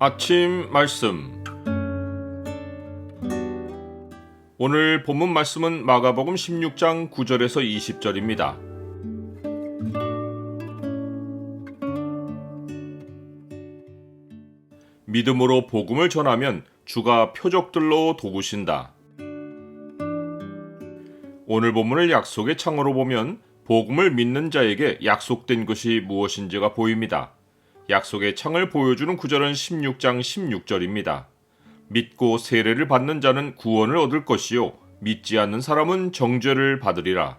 아침 말씀 오늘 본문 말씀은 마가복음 16장 9절에서 20절입니다. 믿음으로 복음을 전하면 주가 표적들로 도우신다. 오늘 본문을 약속의 창으로 보면 복음을 믿는 자에게 약속된 것이 무엇인지가 보입니다. 약속의 창을 보여주는 구절은 16장 16절입니다. 믿고 세례를 받는 자는 구원을 얻을 것이요 믿지 않는 사람은 정죄를 받으리라.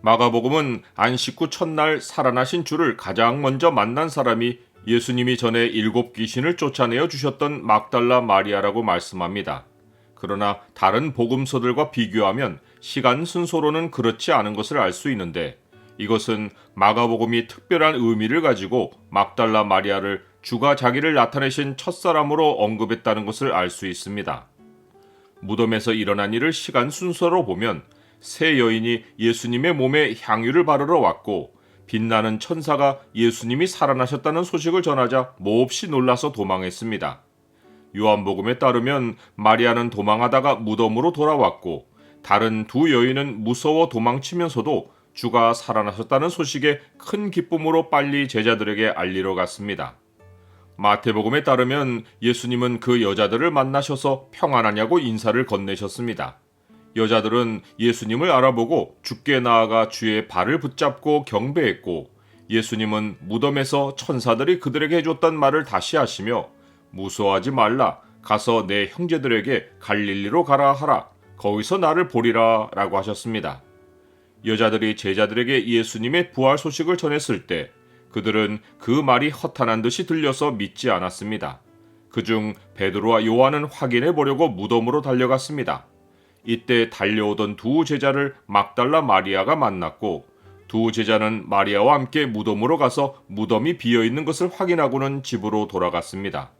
마가복음은 안식 후 첫날 살아나신 주를 가장 먼저 만난 사람이 예수님이 전에 일곱 귀신을 쫓아내어 주셨던 막달라 마리아라고 말씀합니다. 그러나 다른 복음서들과 비교하면 시간 순서로는 그렇지 않은 것을 알 수 있는데 이것은 마가복음이 특별한 의미를 가지고 막달라 마리아를 주가 자기를 나타내신 첫사람으로 언급했다는 것을 알 수 있습니다. 무덤에서 일어난 일을 시간 순서로 보면 세 여인이 예수님의 몸에 향유를 바르러 왔고 빛나는 천사가 예수님이 살아나셨다는 소식을 전하자 몹시 놀라서 도망했습니다. 요한복음에 따르면 마리아는 도망하다가 무덤으로 돌아왔고 다른 두 여인은 무서워 도망치면서도 주가 살아나셨다는 소식에 큰 기쁨으로 빨리 제자들에게 알리러 갔습니다. 마태복음에 따르면 예수님은 그 여자들을 만나셔서 평안하냐고 인사를 건네셨습니다. 여자들은 예수님을 알아보고 주께 나아가 주의 발을 붙잡고 경배했고 예수님은 무덤에서 천사들이 그들에게 해줬던 말을 다시 하시며 무서워하지 말라 가서 내 형제들에게 갈릴리로 가라 하라 거기서 나를 보리라 라고 하셨습니다. 여자들이 제자들에게 예수님의 부활 소식을 전했을 때 그들은 그 말이 허탄한 듯이 들려서 믿지 않았습니다. 그중 베드로와 요한은 확인해 보려고 무덤으로 달려갔습니다. 이때 달려오던 두 제자를 막달라 마리아가 만났고 두 제자는 마리아와 함께 무덤으로 가서 무덤이 비어 있는 것을 확인하고는 집으로 돌아갔습니다.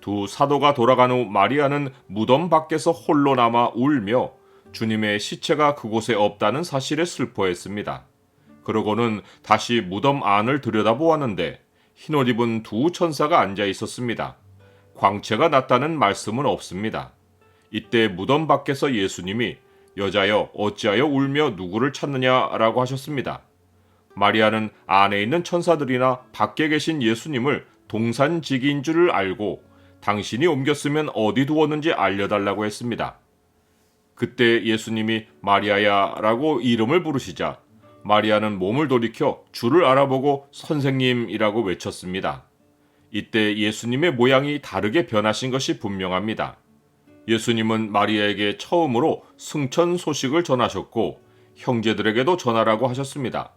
두 사도가 돌아간 후 마리아는 무덤 밖에서 홀로 남아 울며 주님의 시체가 그곳에 없다는 사실에 슬퍼했습니다. 그러고는 다시 무덤 안을 들여다보았는데 흰옷 입은 두 천사가 앉아 있었습니다. 광채가 났다는 말씀은 없습니다. 이때 무덤 밖에서 예수님이 여자여 어찌하여 울며 누구를 찾느냐라고 하셨습니다. 마리아는 안에 있는 천사들이나 밖에 계신 예수님을 동산지기인 줄을 알고 당신이 옮겼으면 어디 두었는지 알려달라고 했습니다. 그때 예수님이 마리아야라고 이름을 부르시자 마리아는 몸을 돌이켜 주를 알아보고 선생님이라고 외쳤습니다. 이때 예수님의 모양이 다르게 변하신 것이 분명합니다. 예수님은 마리아에게 처음으로 승천 소식을 전하셨고 형제들에게도 전하라고 하셨습니다.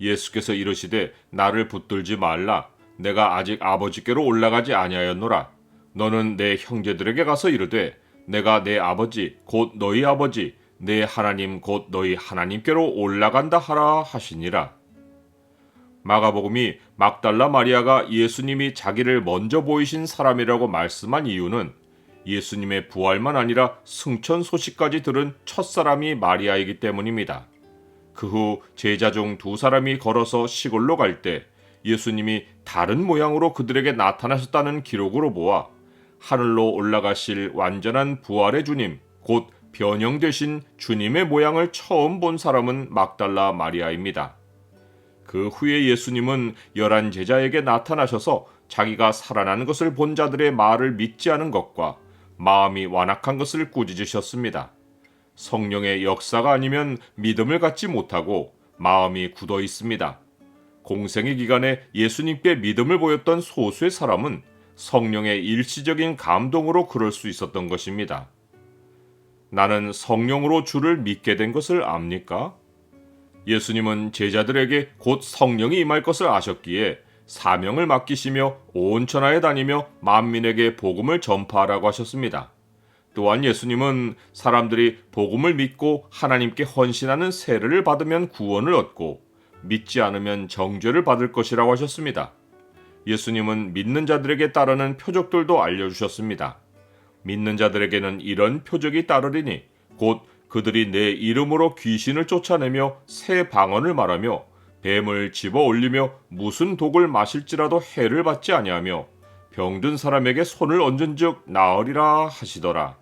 예수께서 이르시되 나를 붙들지 말라 내가 아직 아버지께로 올라가지 아니하였노라 너는 내 형제들에게 가서 이르되 내가 내 아버지 곧 너희 아버지 내 하나님 곧 너희 하나님께로 올라간다 하라 하시니라. 마가복음이 막달라 마리아가 예수님이 자기를 먼저 보이신 사람이라고 말씀한 이유는 예수님의 부활만 아니라 승천 소식까지 들은 첫 사람이 마리아이기 때문입니다. 그 후 제자 중 두 사람이 걸어서 시골로 갈 때 예수님이 다른 모양으로 그들에게 나타나셨다는 기록으로 보아 하늘로 올라가실 완전한 부활의 주님, 곧 변형되신 주님의 모양을 처음 본 사람은 막달라 마리아입니다. 그 후에 예수님은 열한 제자에게 나타나셔서 자기가 살아난 것을 본 자들의 말을 믿지 않은 것과 마음이 완악한 것을 꾸짖으셨습니다. 성령의 역사가 아니면 믿음을 갖지 못하고 마음이 굳어 있습니다. 공생의 기간에 예수님께 믿음을 보였던 소수의 사람은 성령의 일시적인 감동으로 그럴 수 있었던 것입니다. 나는 성령으로 주를 믿게 된 것을 압니까? 예수님은 제자들에게 곧 성령이 임할 것을 아셨기에 사명을 맡기시며 온 천하에 다니며 만민에게 복음을 전파하라고 하셨습니다. 또한 예수님은 사람들이 복음을 믿고 하나님께 헌신하는 세례를 받으면 구원을 얻고 믿지 않으면 정죄를 받을 것이라고 하셨습니다. 예수님은 믿는 자들에게 따르는 표적들도 알려주셨습니다. 믿는 자들에게는 이런 표적이 따르리니 곧 그들이 내 이름으로 귀신을 쫓아내며 새 방언을 말하며 뱀을 집어 올리며 무슨 독을 마실지라도 해를 받지 아니하며 병든 사람에게 손을 얹은즉 나으리라 하시더라.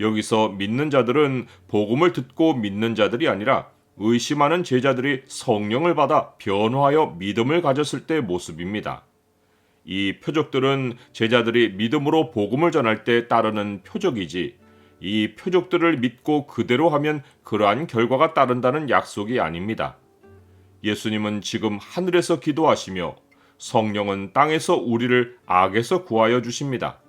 여기서 믿는 자들은 복음을 듣고 믿는 자들이 아니라 의심하는 제자들이 성령을 받아 변화하여 믿음을 가졌을 때 모습입니다. 이 표적들은 제자들이 믿음으로 복음을 전할 때 따르는 표적이지 이 표적들을 믿고 그대로 하면 그러한 결과가 따른다는 약속이 아닙니다. 예수님은 지금 하늘에서 기도하시며 성령은 땅에서 우리를 악에서 구하여 주십니다.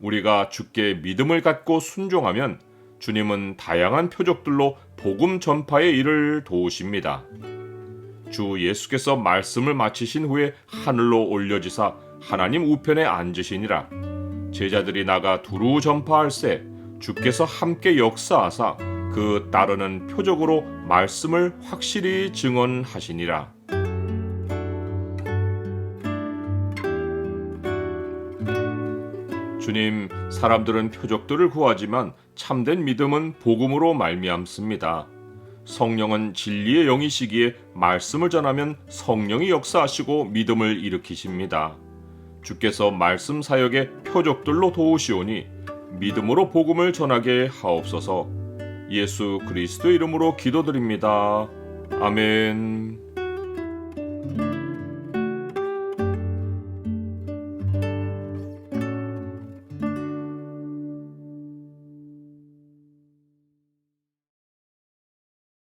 우리가 주께 믿음을 갖고 순종하면 주님은 다양한 표적들로 복음 전파의 일을 도우십니다. 주 예수께서 말씀을 마치신 후에 하늘로 올려지사 하나님 우편에 앉으시니라. 제자들이 나가 두루 전파할세 주께서 함께 역사하사 그 따르는 표적으로 말씀을 확실히 증언하시니라. 주님, 사람들은 표적들을 구하지만 참된 믿음은 복음으로 말미암습니다. 성령은 진리의 영이시기에 말씀을 전하면 성령이 역사하시고 믿음을 일으키십니다. 주께서 말씀 사역의 표적들로 도우시오니 믿음으로 복음을 전하게 하옵소서. 예수 그리스도 이름으로 기도드립니다. 아멘.